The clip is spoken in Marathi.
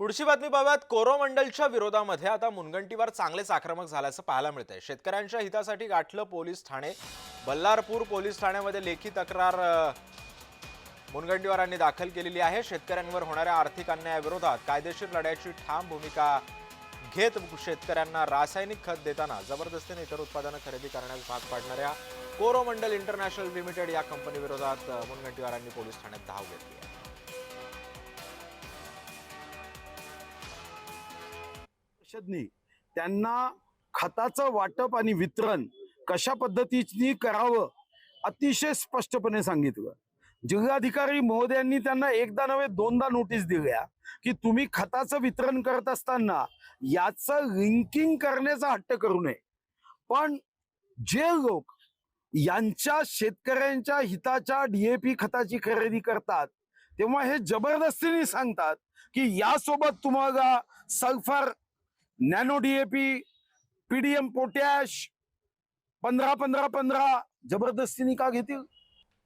पुढची बातमी पाहूयात. कोरोमंडलच्या विरोधामध्ये आता मुनगंटीवार चांगलेच आक्रमक झाल्याचं पाहायला मिळतंय. शेतकऱ्यांच्या हितासाठी गाठलं पोलीस ठाणे. बल्लारपूर पोलीस ठाण्यामध्ये लेखी तक्रार मुनगंटीवारांनी दाखल केलेली आहे. शेतकऱ्यांवर होणाऱ्या आर्थिक अन्यायाविरोधात कायदेशीर लढ्याची ठाम भूमिका घेत शेतकऱ्यांना रासायनिक खत देताना जबरदस्तीने इतर उत्पादनं खरेदी करण्यास भाग पाडणाऱ्या कोरोमंडल इंटरनॅशनल लिमिटेड या कंपनीविरोधात मुनगंटीवारांनी पोलीस ठाण्यात धाव घेतली आहे. परिषदनी त्यांना खताचं वाटप आणि वितरण कशा पद्धतीने करावं अतिशय स्पष्टपणे सांगितलं. जिल्हाधिकारी महोदयांनी त्यांना एकदा नव्हे दोनदा नोटीस दिल्या की तुम्ही खताचं वितरण करत असताना याचं लिंकिंग करण्याचा हट्ट करू नये. पण जे लोक यांच्या शेतकऱ्यांच्या हिताच्या डीएपी खताची खरेदी करतात तेव्हा हे जबरदस्तीने सांगतात की यासोबत तुम्हाला sulphur nano DAP PDM potash पंधरा पंधरा पंधरा जबरदस्तीने का घेतील?